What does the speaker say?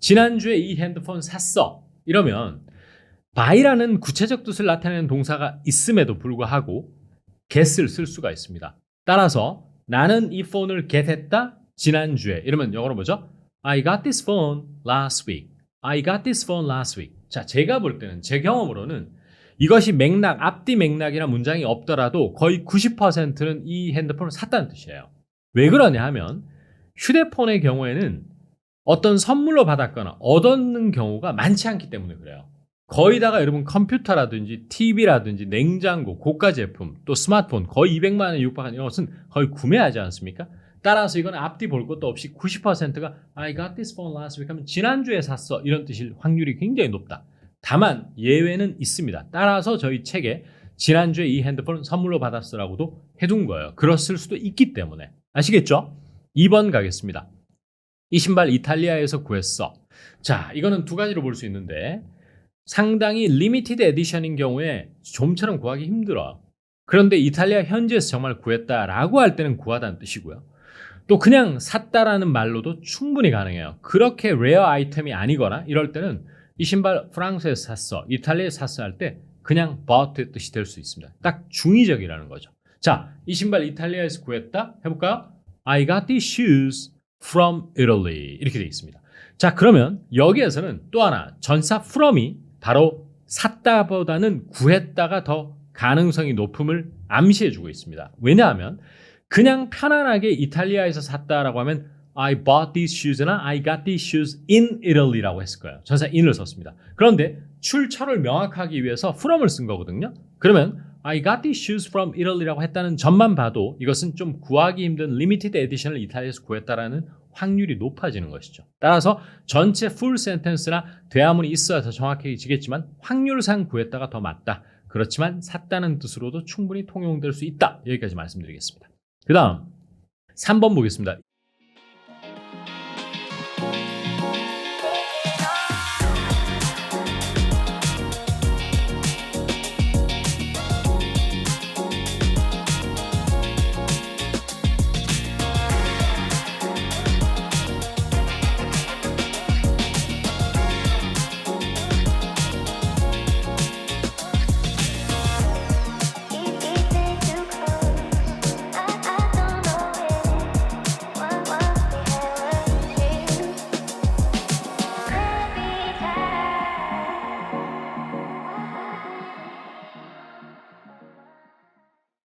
지난주에 이 핸드폰 샀어. 이러면 buy라는 구체적 뜻을 나타내는 동사가 있음에도 불구하고 get을 쓸 수가 있습니다. 따라서 나는 이 폰을 get했다 지난주에 이러면 영어로 뭐죠? I got this phone last week. I got this phone last week. 자, 제가 볼 때는 제 경험으로는 이것이 맥락, 앞뒤 맥락이나 문장이 없더라도 거의 90%는 이 핸드폰을 샀다는 뜻이에요. 왜 그러냐 하면 휴대폰의 경우에는 어떤 선물로 받았거나 얻었는 경우가 많지 않기 때문에 그래요. 거의 다가 여러분 컴퓨터라든지 TV라든지 냉장고, 고가 제품, 또 스마트폰 거의 200만 원에 육박하는 이것은 거의 구매하지 않습니까? 따라서 이건 앞뒤 볼 것도 없이 90%가 I got this phone last week 하면 지난주에 샀어 이런 뜻일 확률이 굉장히 높다. 다만 예외는 있습니다. 따라서 저희 책에 지난주에 이 핸드폰을 선물로 받았어라고도 해둔 거예요. 그랬을 수도 있기 때문에 아시겠죠? 2번 가겠습니다. 이 신발 이탈리아에서 구했어. 자, 이거는 두 가지로 볼 수 있는데 상당히 리미티드 에디션인 경우에 좀처럼 구하기 힘들어. 그런데 이탈리아 현지에서 정말 구했다라고 할 때는 구하다는 뜻이고요. 또 그냥 샀다라는 말로도 충분히 가능해요. 그렇게 레어 아이템이 아니거나 이럴 때는 이 신발 프랑스에서 샀어, 이탈리아에서 샀어 할 때 그냥 bought의 뜻이 될 수 있습니다. 딱 중의적이라는 거죠. 자, 이 신발 이탈리아에서 구했다 해볼까요? I got these shoes from Italy 이렇게 되어 있습니다. 자, 그러면 여기에서는 또 하나 전사 from이 바로 샀다보다는 구했다가 더 가능성이 높음을 암시해주고 있습니다. 왜냐하면 그냥 편안하게 이탈리아에서 샀다라고 하면 I bought these shoes나 I got these shoes in Italy라고 했을 거예요. 전사 in을 썼습니다. 그런데 출처를 명확하기 위해서 from을 쓴 거거든요. 그러면 I got these shoes from Italy라고 했다는 점만 봐도 이것은 좀 구하기 힘든 리미티드 에디션을 이탈리아에서 구했다라는 확률이 높아지는 것이죠. 따라서 전체 풀 센텐스나 대화문이 있어야 더 정확해지겠지만 확률상 구했다가 더 맞다. 그렇지만 샀다는 뜻으로도 충분히 통용될 수 있다. 여기까지 말씀드리겠습니다. 그 다음 3번 보겠습니다.